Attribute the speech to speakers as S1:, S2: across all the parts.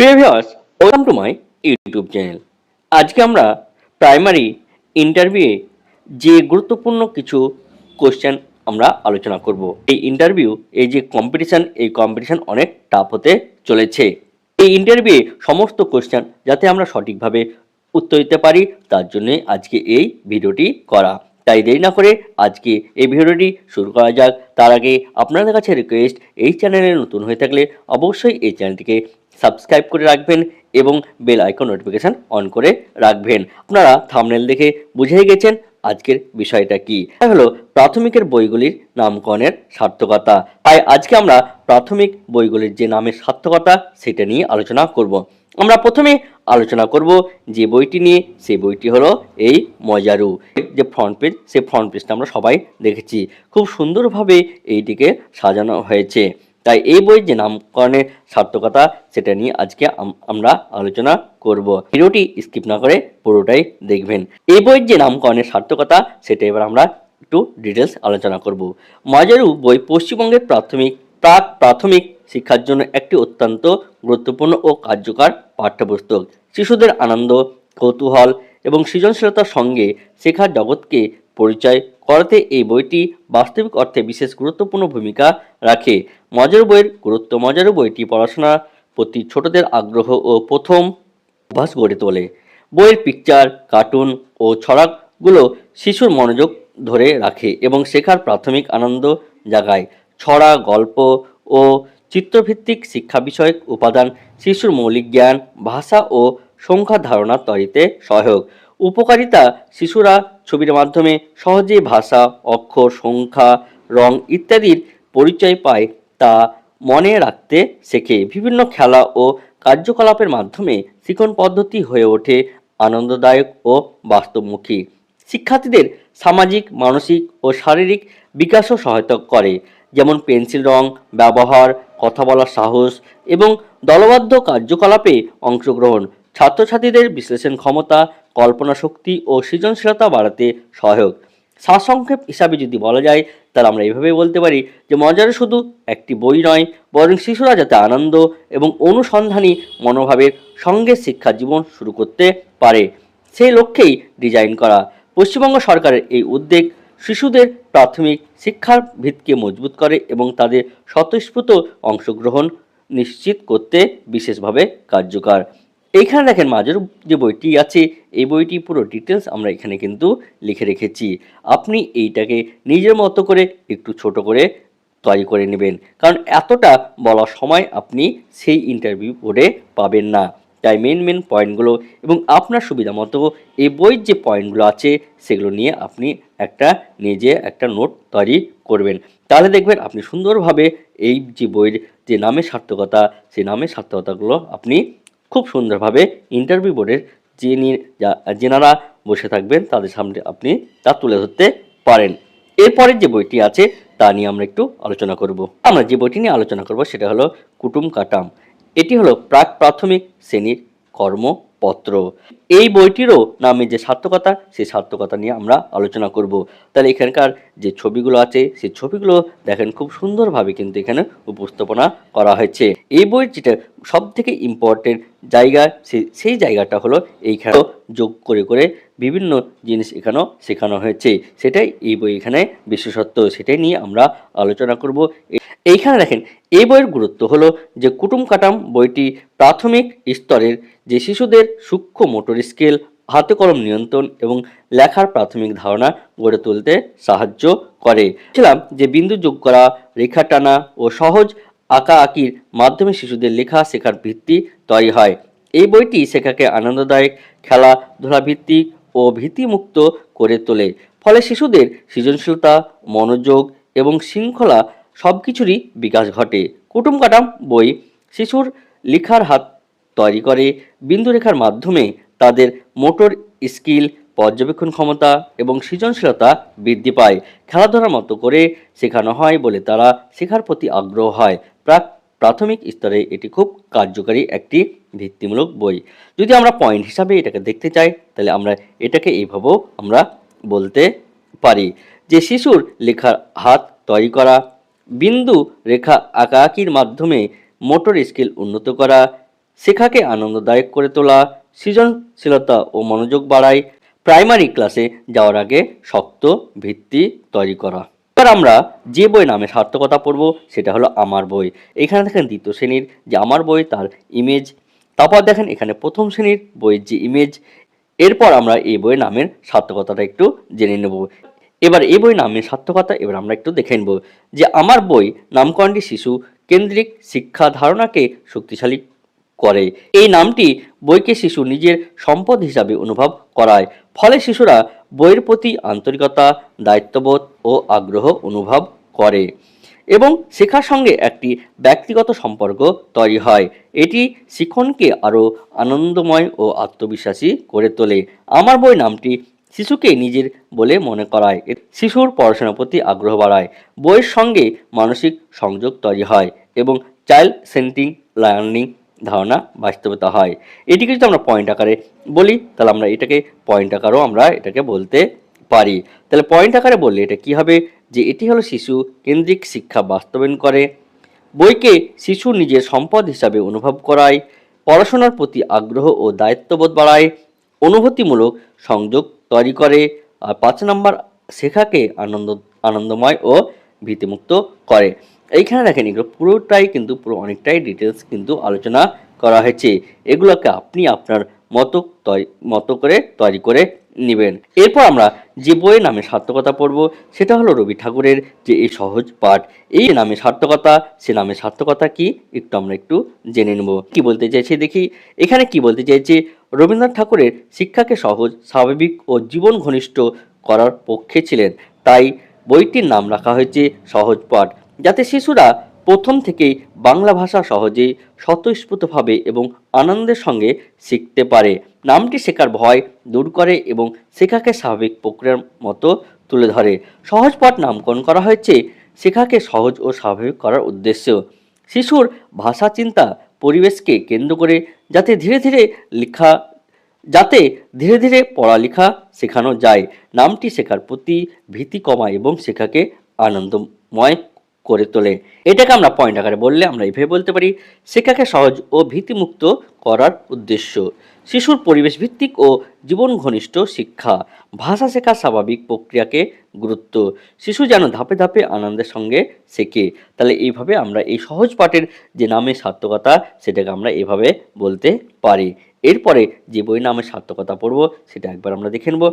S1: Previous welcome to my YouTube channel আজকে আমরা primary ইন্টারভিউয়ে যে গুরুত্বপূর্ণ কিছু কোশ্চেন আমরা আলোচনা করব। এই ইন্টারভিউ এই যে কম্পিটিশান এই কম্পিটিশান অনেক টাফ হতে চলেছে। এই ইন্টারভিউয়ে সমস্ত কোশ্চেন যাতে আমরা সঠিকভাবে উত্তর দিতে পারি, তার জন্যে আজকে এই ভিডিওটি করা। তাই দেরি না করে আজকে এই ভিডিওটি শুরু করা যাক। তার আগে আপনাদের কাছে রিকোয়েস্ট এই চ্যানেলে নতুন হয়ে থাকলে অবশ্যই এই চ্যানেলটিকে সাবস্ক্রাইব করে রাখবেন এবং বেল আইকন নোটিফিকেশান অন করে রাখবেন। আপনারা থামনেল দেখে বুঝেই গেছেন আজকের বিষয়টা কি। হলো, প্রাথমিকের বইগুলির নামকরণের সার্থকতা। তাই আজকে আমরা প্রাথমিক বইগুলির যে নামের সার্থকতা, সেটা নিয়ে আলোচনা করব। আমরা প্রথমে আলোচনা করব যে বইটি নিয়ে। সেই বইটি হলো এই মজারু। যে ফ্রন্ট পেজ সেই ফ্রন্ট পেজটা আমরা সবাই দেখেছি। খুব সুন্দরভাবে এইটিকে সাজানো হয়েছে। তাই এই বইয়ের যে নামকরণের সার্থকতা, সেটা নিয়ে আজকে আম- আমরা আলোচনা করব। ভিডিওটি স্কিপ না করে পুরোটাই দেখবেন। এই বইয়ের যে নামকরণের সার্থকতা, সেটা এবার আমরা একটু ডিটেলস আলোচনা করব। মজারু বই পশ্চিমবঙ্গের প্রাথমিক প্রাক প্রাথমিক শিক্ষার জন্য একটি অত্যন্ত গুরুত্বপূর্ণ ও কার্যকর পাঠ্যপুস্তক। শিশুদের আনন্দ, কৌতূহল এবং সৃজনশীলতার সঙ্গে শেখার জগৎকে পরিচয় করাতে এই বইটি বাস্তবিক অর্থে বিশেষ গুরুত্বপূর্ণ ভূমিকা রাখে। মজার বইয়ের গুরুত্ব, মজার বইটি পড়াশোনার প্রতি ছোটদের আগ্রহ ও প্রথম অভ্যাস গড়ে তোলে। বইয়ের পিকচার কার্টুন ও ছড়াগুলো শিশুর মনোযোগ ধরে রাখে এবং শেখার প্রাথমিক আনন্দ জাগায়। ছড়া, গল্প ও চিত্রভিত্তিক শিক্ষা বিষয়ক উপাদান শিশুর মৌলিক জ্ঞান, ভাষা ও সংখ্যা ধারণা তৈরিতে সহায়ক। উপকারিতা শিশুরা ছবির মাধ্যমে সহজেই ভাষা, অক্ষর, সংখ্যা, রং ইত্যাদির পরিচয় পায় তা মনে রাখতে শেখে। বিভিন্ন খেলা ও কার্যকলাপের মাধ্যমে শিক্ষণ পদ্ধতি হয়ে ওঠে আনন্দদায়ক ও বাস্তবমুখী। শিক্ষার্থীদের সামাজিক, মানসিক ও শারীরিক বিকাশও সহায়তা করে, যেমন পেন্সিল রং, ব্যবহার, কথা বলার সাহস এবং দলবদ্ধ কার্যকলাপে অংশগ্রহণ। ছাত্রছাত্রীদের বিশ্লেষণ ক্ষমতা, কল্পনা শক্তি ও সৃজনশীলতা বাড়াতে সহায়ক। সারসংক্ষেপ হিসাবে যদি বলা যায়, তাহলে আমরা এইভাবে বলতে পারি যে মজার শুধু একটি বই নয়, বরং শিশুরা যাতে আনন্দ এবং অনুসন্ধানী মনোভাবের সঙ্গে শিক্ষা জীবন শুরু করতে পারে। সেই লক্ষ্যেই ডিজাইন করা। পশ্চিমবঙ্গ সরকারের এই উদ্যোগ শিশুদের প্রাথমিক শিক্ষার ভিতকে মজবুত করে এবং তাদের স্বতঃস্ফূর্ত অংশগ্রহণ নিশ্চিত করতে বিশেষভাবে কার্যকর। এইখানে দেখেন মাঝের যে বইটি আছে, এই বইটি পুরো ডিটেলস আমরা এখানে কিন্তু লিখে রেখেছি। আপনি এইটাকে নিজের মতো করে একটু ছোট করে তৈরি করে নেবেন। কারণ এতটা বলার সময় আপনি সেই ইন্টারভিউ বোর্ডে পাবেন না। তাই মেন মেন পয়েন্টগুলো এবং আপনার সুবিধা মতো এই বইয়ের যে পয়েন্টগুলো আছে, সেগুলো নিয়ে আপনি একটা নিজে একটা নোট তৈরি করবেন। তাহলে দেখবেন আপনি সুন্দরভাবে এই যে বইয়ের যে নামের সার্থকতা, সেই নামের সার্থকতাগুলো আপনি খুব সুন্দরভাবে ইন্টারভিউ বোর্ডের যা- যেনারা বসে থাকবেন, তাদের সামনে আপনি তা তুলে ধরতে পারেন। এরপরের যে বইটি আছে, তা নিয়ে আমরা একটু আলোচনা করব। আমরা যে বইটি নিয়ে আলোচনা করব, সেটা হলো কুটুম কাটাম। এটি হলো প্রাক প্রাথমিক শ্রেণির কর্মপত্র এই বইটিরও নামে যে সার্থকতা, সেই সার্থকতা নিয়ে আমরা আলোচনা করব। তাহলে এখানকার যে ছবিগুলো আছে, সেই ছবিগুলো দেখেন খুব সুন্দরভাবে কিন্তু এখানে উপস্থাপনা করা হয়েছে। এই বইয়ের যেটা সব থেকে ইম্পর্টেন্ট জায়গা সেই সেই জায়গাটা হলো এইখানে যোগ করে করে বিভিন্ন জিনিস এখানেও শেখানো হয়েছে। সেটাই এই বই এখানে বিশেষত্ব, সেটাই নিয়ে আমরা আলোচনা করব। এইখানে দেখেন, এই বইয়ের গুরুত্ব হলো যে কুটুম কাটাম বইটি প্রাথমিক স্তরের যে শিশুদের সূক্ষ্ম মোটর স্কেল, হাতে কলম নিয়ন্ত্রণ এবং লেখার প্রাথমিক ধারণা গড়ে তুলতে সাহায্য করে। ছিলাম যে বিন্দু যোগ করা, রেখা টানা ও সহজ আঁকা আঁকির মাধ্যমে শিশুদের লেখা শেখার ভিত্তি তৈরি হয়। এই বইটি শেখাকে আনন্দদায়ক খেলাধুলা ভিত্তিক ও ভীতিমুক্ত করে তোলে। ফলে শিশুদের সৃজনশীলতা, মনোযোগ এবং শৃঙ্খলা সব কিছুরই বিকাশ ঘটে। কুটুম কাটাম বই, শিশুর লেখার হাত তৈরি করে বিন্দু রেখার মাধ্যমে তাদের মোটর স্কিল, পর্যবেক্ষণ ক্ষমতা এবং সৃজনশীলতা বৃদ্ধি পায়। খেলাধুলার মতো করে শেখানো হয় বলে তারা শেখার প্রতি আগ্রহ হয়। প্রাক প্রাথমিক স্তরে এটি খুব কার্যকারী একটি ভিত্তিমূলক বই। যদি আমরা পয়েন্ট হিসাবে এটাকে দেখতে চাই, তাহলে আমরা এটাকে এইভাবেও আমরা বলতে পারি যে শিশুর লেখার হাত তৈরি করা, বিন্দু রেখা আঁকাআঁকির মাধ্যমে মোটর স্কিল উন্নত করা শেখাকে আনন্দদায়ক করে তোলা, সৃজনশীলতা ও মনোযোগ বাড়ায় প্রাইমারি ক্লাসে যাওয়ার আগে শক্ত ভিত্তি তৈরি করা। এবার আমরা যে বই নামে সার্থকতা পড়ব সেটা হলো আমার বই। এখানে দেখেন দ্বিতীয় শ্রেণির যে আমার বই তার ইমেজ তারপর দেখেন এখানে প্রথম শ্রেণির বইয়ের যে ইমেজ এরপর আমরা এই বইয়ের নামের সার্থকতাটা একটু জেনে নেব। এবার এই বই নামের সার্থকতা এবার আমরা একটু দেখে নেব যে আমার বই নামকরণটি শিশু কেন্দ্রিক শিক্ষা ধারণাকে শক্তিশালী করে। এই নামটি বইকে শিশু নিজের সম্পদ হিসাবে অনুভব করায়। ফলে শিশুরা বইয়ের প্রতি আন্তরিকতা, দায়িত্ববোধ ও আগ্রহ অনুভব করে এবং শেখার সঙ্গে একটি ব্যক্তিগত সম্পর্ক তৈরি হয়। এটি শিক্ষণকে আরও আনন্দময় ও আত্মবিশ্বাসী করে তোলে। আমার বই নামটি শিশুকে নিজের বলে মনে করায়। শিশুর পড়াশোনার প্রতি আগ্রহ বাড়ায়। বইয়ের সঙ্গে মানসিক সংযোগ তৈরি হয় এবং চাইল্ড সেন্টিং লার্নিং ধারণা বাস্তবতা হয়। এটিকে যদি আমরা পয়েন্ট আকারে বলি, তাহলে আমরা এটাকে পয়েন্ট আকারেও আমরা এটাকে বলতে পারি। তাহলে পয়েন্ট আকারে বললে এটা কি হবে? যে এটি হলো শিশু কেন্দ্রিক শিক্ষা বাস্তবায়ন করে। বইকে শিশু নিজের সম্পদ হিসাবে অনুভব করায়, পড়াশোনার প্রতি আগ্রহ ও দায়িত্ববোধ বাড়ায়, অনুভূতিমূলক সংযোগ তৈরি করে, আর পাঁচ নম্বর শেখাকে আনন্দ, আনন্দময় ও ভীতিমুক্ত করে। এইখানে দেখেন এগুলো পুরোটাই কিন্তু পুরো অনেকটাই ডিটেলস কিন্তু আলোচনা করা হয়েছে। এগুলোকে আপনি আপনার মতো মতো করে তৈরি করে নেবেন। এরপর আমরা যে বইয়ের নামে সার্থকতা পড়ব, সেটা হলো রবি ঠাকুরের যে এই সহজ পাঠ। এই নামে সার্থকতা, সে নামে সার্থকতা কি? একটু আমরা একটু জেনে নেব। কি বলতে চাইছে দেখি? এখানে কি বলতে চাইছে? রবীন্দ্রনাথ ঠাকুরের শিক্ষাকে সহজ, স্বাভাবিক ও জীবন ঘনিষ্ঠ করার পক্ষে ছিলেন। তাই বইটির নাম রাখা হয়েছে সহজ পাঠ। যাতে শিশুরা প্রথম থেকেই বাংলা ভাষা সহজেই স্বতঃস্ফূর্তভাবে এবং আনন্দের সঙ্গে শিখতে পারে। নামটি শেখার ভয় দূর করে এবং শেখাকে স্বাভাবিক প্রক্রিয়ার মতো তুলে ধরে। সহজ পাঠ নামকরণ করা হয়েছে শেখাকে সহজ ও স্বাভাবিক করার উদ্দেশ্য। শিশুর ভাষা চিন্তা পরিবেশকে কেন্দ্র করে যাতে ধীরে ধীরে লেখা, যাতে ধীরে ধীরে পড়ালেখা শেখানো যায়। নামটি শেখার প্রতি ভীতি কমায় এবং শেখাকে আনন্দময় করে তোলে। এটাকে আমরা পয়েন্ট আকারে বললে আমরা এইভাবে বলতে পারি, শিক্ষাকে সহজ ও ভীতিমুক্ত করার উদ্দেশ্য। শিশুর পরিবেশ ভিত্তিক ও জীবন ঘনিষ্ঠ শিক্ষা। ভাষা শেখার স্বাভাবিক প্রক্রিয়াকে গুরুত্ব। শিশু যেন ধাপে ধাপে আনন্দের সঙ্গে শেখে। তাহলে এইভাবে আমরা এই সহজ পাঠের যে নামের সার্থকতা, সেটাকে আমরা এভাবে বলতে পারি। এরপরে যে বই নামে সার্থকতা পড়ব, সেটা একবার আমরা দেখে নেব।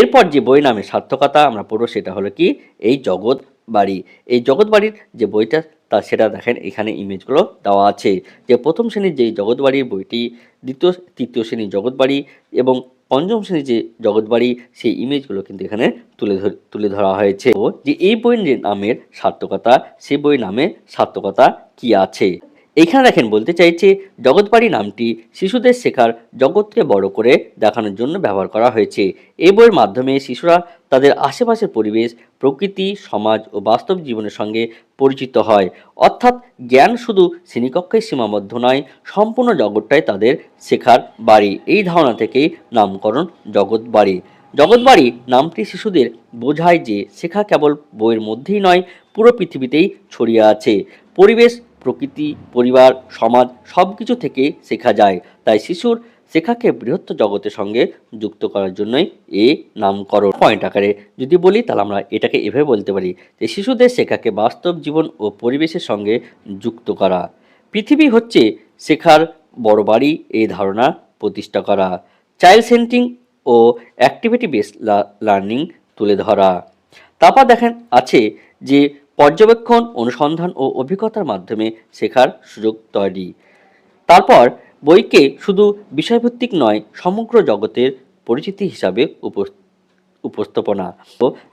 S1: এরপর যে বই নামে সার্থকতা আমরা পড়ব, সেটা হলো কি? এই জগৎ বাড়ি। এই জগৎ বাড়ির যে বইটা, তা সেটা দেখেন, এখানে ইমেজগুলো দেওয়া আছে যে প্রথম শ্রেণির যে জগৎ বাড়ির বইটি, দ্বিতীয়, তৃতীয় শ্রেণির জগৎ বাড়ি এবং পঞ্চম শ্রেণির যে জগৎ বাড়ি, সেই ইমেজগুলো কিন্তু এখানে তুলে তুলে ধরা হয়েছে। যে এই বইয়ের নামের সার্থকতা সেই বই নামে সার্থকতা কি আছে? এইখানে দেখেন, বলতে চাইছে জগৎবাড়ি নামটি শিশুদের শেখার জগৎকে বড় করে দেখানোর জন্য ব্যবহার করা হয়েছে। এই বইয়ের মাধ্যমে শিশুরা তাদের আশেপাশের পরিবেশ, প্রকৃতি, সমাজ ও বাস্তব জীবনের সঙ্গে পরিচিত হয়। অর্থাৎ জ্ঞান শুধু শ্রেণীকক্ষে সীমাবদ্ধ নয়, সম্পূর্ণ জগৎটাই তাদের শেখার বাড়ি। এই ধারণা থেকেই নামকরণ জগৎবাড়ি। জগৎবাড়ি নামটি শিশুদের বোঝায় যে শেখা কেবল বইয়ের মধ্যেই নয়, পুরো পৃথিবীতেই ছড়িয়ে আছে। পরিবেশ প্রকৃতি, পরিবার, সমাজ সব কিছু থেকে শেখা যায়। তাই শিশুর শেখাকে বৃহত্তর জগতের সঙ্গে যুক্ত করার জন্যই এ নামকরণ পয়েন্ট আকারে। যদি বলি, তাহলে আমরা এটাকে এভাবে বলতে পারি যে, শিশুদের শেখাকে বাস্তব জীবন ও পরিবেশের সঙ্গে যুক্ত করা। পৃথিবী হচ্ছে শেখার বড় বাড়ি, এই ধারণা প্রতিষ্ঠা করা। চাইল্ড সেন্টিং ও অ্যাক্টিভিটি বেস লার্নিং তুলে ধরা। তারপর দেখেন আছে যে পর্যবেক্ষণ, অনুসন্ধান ও অভিজ্ঞতার মাধ্যমে শেখার সুযোগ তৈরি। তারপর বইকে শুধু বিষয়ভিত্তিক নয়, সমগ্র জগতের পরিচিতি হিসাবে উপ- উপস্থাপনা।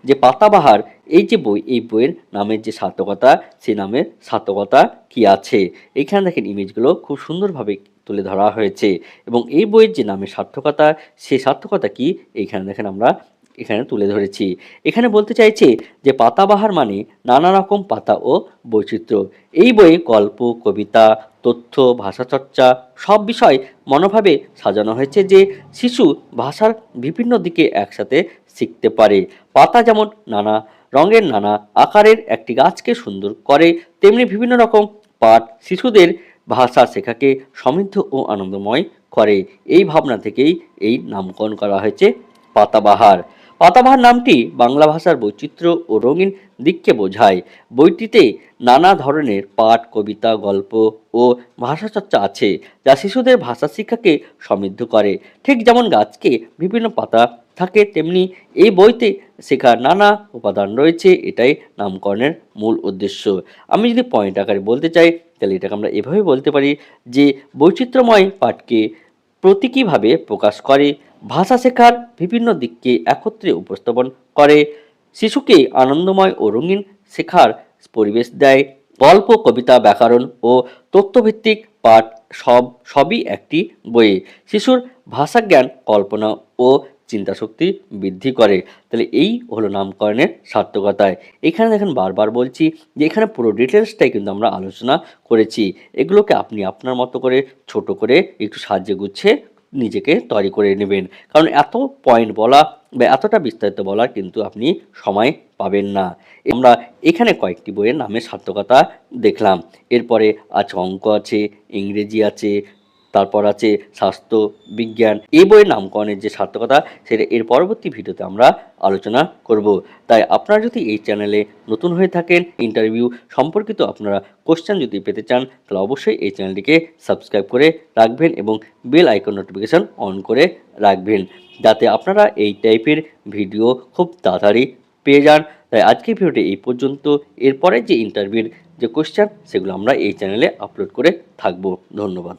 S1: যে পাতাবাহার, এই যে বই, এই বইয়ের নামের যে সার্থকতা, সে নামের সার্থকতা কি আছে? এখানে দেখেন ইমেজগুলো খুব সুন্দরভাবে তুলে ধরা হয়েছে। এবং এই বইয়ের যে নামের সার্থকতা সেই সার্থকতা কি? এইখানে দেখেন আমরা এখানে তুলে ধরেছি। এখানে বলতে চাইছে যে পাতাবাহার মানে নানা রকম পাতা ও বৈচিত্র্য। এই বইয়ে গল্প, কবিতা, তথ্য, ভাষাচর্চা সব বিষয় মনোভাবে সাজানো হয়েছে যে শিশু ভাষার বিভিন্ন দিকে একসাথে শিখতে পারে। পাতা যেমন নানা রঙের নানা আকারের একটি গাছকে সুন্দর করে, তেমনি বিভিন্ন রকম পাঠ শিশুদের ভাষা শেখাকে সমৃদ্ধ ও আনন্দময় করে। এই ভাবনা থেকেই এই নামকরণ করা হয়েছে পাতাবাহার। পাতাবাহার নামটি বাংলা ভাষার বৈচিত্র্য ও রঙিন দিককে বোঝায়। বইটিতে নানা ধরনের পাঠ, কবিতা, গল্প ও ভাষাচর্চা আছে, যা শিশুদের ভাষা শিক্ষাকে সমৃদ্ধ করে। ঠিক যেমন গাছকে বিভিন্ন পাতা থাকে, তেমনি এই বইতে শেখার নানা উপাদান রয়েছে, এটাই নামকরণের মূল উদ্দেশ্য। আমি যদি পয়েন্ট আকারে বলতে চাই, তাহলে এটাকে আমরা এভাবে বলতে পারি যে, বৈচিত্র্যময় পাঠকে প্রতীকীভাবে প্রকাশ করে ভাষা শেখার বিভিন্ন দিককে একত্রে উপস্থাপন করে। শিশুকে আনন্দময় ও রঙিন শেখার পরিবেশ দেয়। গল্প, কবিতা, ব্যাকরণ ও তথ্যভিত্তিক পাঠ সব, সবই একটি বইয়ে। শিশুর ভাষা জ্ঞান কল্পনা ও চিন্তাশক্তি বৃদ্ধি করে। তাহলে এই হলো নামকরণের সার্থকতায়। এখানে দেখেন বারবার বলছি যে, এখানে পুরো ডিটেলসটাই কিন্তু আমরা আলোচনা করেছি। এগুলোকে আপনি আপনার মতো করে, ছোট করে একটু সাহায্যে গুচ্ছে নিজেকে তৈরি করে নেবেন। কারণ এত পয়েন্ট বলা বা এতটা বিস্তারিত বলার কিন্তু আপনি সময় পাবেন না। আমরা এখানে কয়েকটি বইয়ের নামের সার্থকতা দেখলাম। এরপরে আছে অঙ্ক আছে, ইংরেজি আছে তারপর আছে স্বাস্থ্য বিজ্ঞান। এই বইয়ের নামকরণের যে সার্থকতা, সেটা এর পরবর্তী ভিডিওতে আমরা আলোচনা করব। তাই আপনারা যদি এই চ্যানেলে নতুন হয়ে থাকেন, ইন্টারভিউ সম্পর্কিত আপনারা কোশ্চেন যদি পেতে চান, তাহলে অবশ্যই এই চ্যানেলটিকে সাবস্ক্রাইব করে রাখবেন এবং বেল আইকন নোটিফিকেশান অন করে রাখবেন, যাতে আপনারা এই টাইপের ভিডিও খুব তাড়াতাড়ি পেয়ে যান। তাই আজকের ভিডিওটি এই পর্যন্ত। এরপরে যে ইন্টারভিউর যে কোশ্চেন, সেগুলো আমরা এই চ্যানেলে আপলোড করে থাকব। ধন্যবাদ।